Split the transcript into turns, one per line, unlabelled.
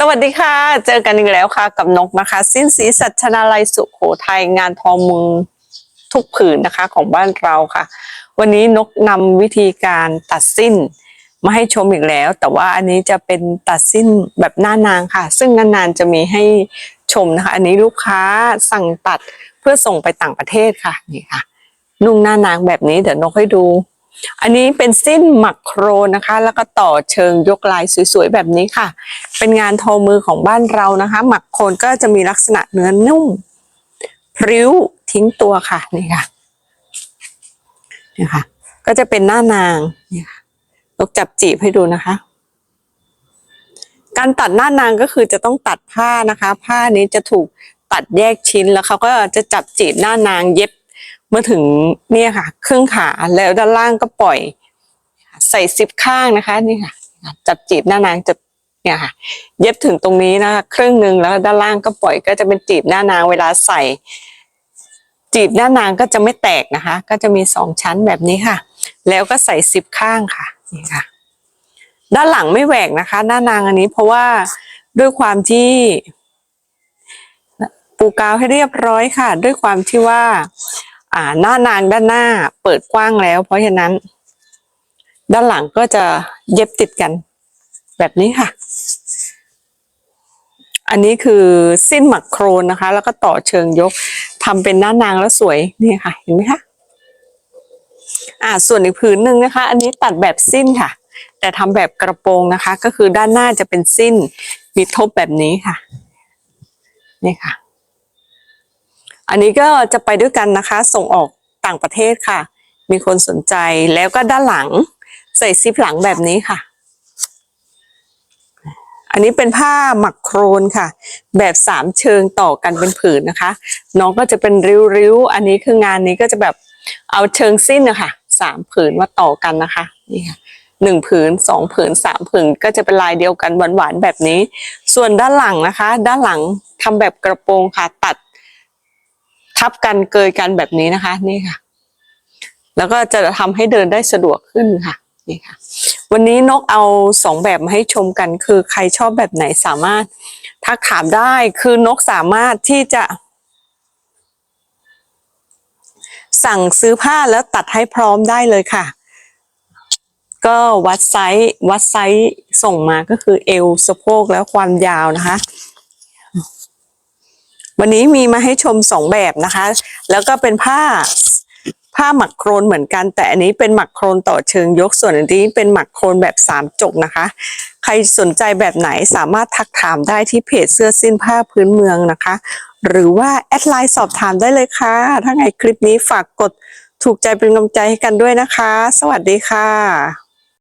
สวัสดีค่ะ เจอกันอีกแล้วค่ะ กับนกนะคะ สิ้นสีสัชนาลัยสุขโขทัยงานทอมือทุกผืนนะคะของบ้านเราค่ะ วันนี้นกนำวิธีการตัดสิ้นมาให้ชมอีกแล้ว แต่ว่าอันนี้จะเป็นตัดสิ้นแบบหน้านางค่ะ ซึ่งนานๆจะมีให้ชมนะคะ อันนี้ลูกค้าสั่งตัดเพื่อส่งไปต่างประเทศค่ะนี่ค่ะ นุ่งหน้านางแบบนี้เดี๋ยวนกให้ดู อันนี้เป็นสิ้นหมักโครนะคะ แล้วก็ต่อเชิงยกลายสวยๆแบบนี้ค่ะ เป็นงานทอมือของบ้านเรานะคะ หมักโคนก็จะมีลักษณะเนื้อนุ่มพริ้วทิ้งตัวค่ะนี่ค่ะนี่ค่ะ ก็จะเป็นหน้านางนี่ค่ะนกจับจีบให้ดูนะคะ การตัดหน้านางก็คือจะต้องตัดผ้านะคะ ผ้านี้จะถูกตัดแยกชิ้นแล้วเขาก็จะจับจีบหน้านางเย็บ มื่อถึงเนี่ยค่ะ ครึ่งขาแล้วด้านล่างก็ปล่อยใส่ซิปข้างนะคะ นี่ค่ะ จับจีบหน้านางจะเนี่ยค่ะ เย็บถึงตรงนี้นะคะครึ่งหนึ่งแล้วด้านล่างก็ปล่อยก็จะเป็นจีบหน้านางเวลาใส่ จีบหน้านางก็จะไม่แตกนะคะ ก็จะมีสองชั้นแบบนี้ค่ะ แล้วก็ใส่ซิปข้างค่ะนี่ค่ะ ด้านหลังไม่แหวกนะคะ หน้านางอันนี้เพราะว่าด้วยความที่ปูกาวให้เรียบร้อยค่ะ ด้วยความที่ว่า อ่าหน้านางด้านหน้าเปิดกว้างแล้ว เพราะฉะนั้น ด้านหลังก็จะเย็บติดกัน แบบนี้ค่ะ อันนี้คือสิ้นหมักโครนนะคะ แล้วก็ต่อเชิงยกทำเป็นหน้านางแล้วสวยนี่ค่ะ เห็นไหมคะอ่าส่วนอีกผืนหนึ่งนะคะ อันนี้ตัดแบบสิ้นค่ะ แต่ทำแบบกระโปรงนะคะ ก็คือด้านหน้าจะเป็นสิ้นมีทบแบบนี้ค่ะนี่ค่ะ อันนี้ก็จะไปด้วยกันนะคะ ส่งออกต่างประเทศค่ะ มีคนสนใจแล้วก็ด้านหลังใส่ซิปหลังแบบนี้ค่ะ อันนี้เป็นผ้าหมักโครนค่ะ แบบสามเชิงต่อกันเป็นผืนนะคะ น้องก็จะเป็นริ้วๆ อันนี้คืองานนี้ก็จะแบบเอาเชิงสิ้นนะคะสามผืนมาต่อกันนะคะนี่ค่ะหนึ่งผืนสองผืนสามผืนก็จะเป็นลายเดียวกันหวานๆแบบนี้ ส่วนด้านหลังนะคะ ด้านหลังทำแบบกระโปรงค่ะ ตัด ทับกันเกยกันแบบนี้นะคะ นี่ค่ะ แล้วก็จะทำให้เดินได้สะดวกขึ้นค่ะนี่ค่ะ วันนี้นกเอาสองแบบมาให้ชมกัน คือใครชอบแบบไหนสามารถทักถามได้คือนกสามารถที่จะ สั่งซื้อผ้าแล้วตัดให้พร้อมได้เลยค่ะ ก็วัดไซส์วัดไซส์ส่งมาก็คือเอวสะโพกแล้วความยาวนะคะ วันนี้มีมาให้ชมสองแบบนะคะ แล้วก็เป็นผ้าผ้าหมักโครนเหมือนกัน แต่อันนี้เป็นหมักโครนต่อเชิงยกส่วนอันนี้เป็นหมักโครนแบบสามจกนะคะ ใครสนใจแบบไหนสามารถทักถามได้ที่เพจเสื้อสิ้นผ้าพื้นเมืองนะคะ หรือว่าแอดไลน์สอบถามได้เลยค่ะ ถ้าไงคลิปนี้ฝากกดถูกใจเป็นกำลังใจให้กันด้วยนะคะ สวัสดีค่ะ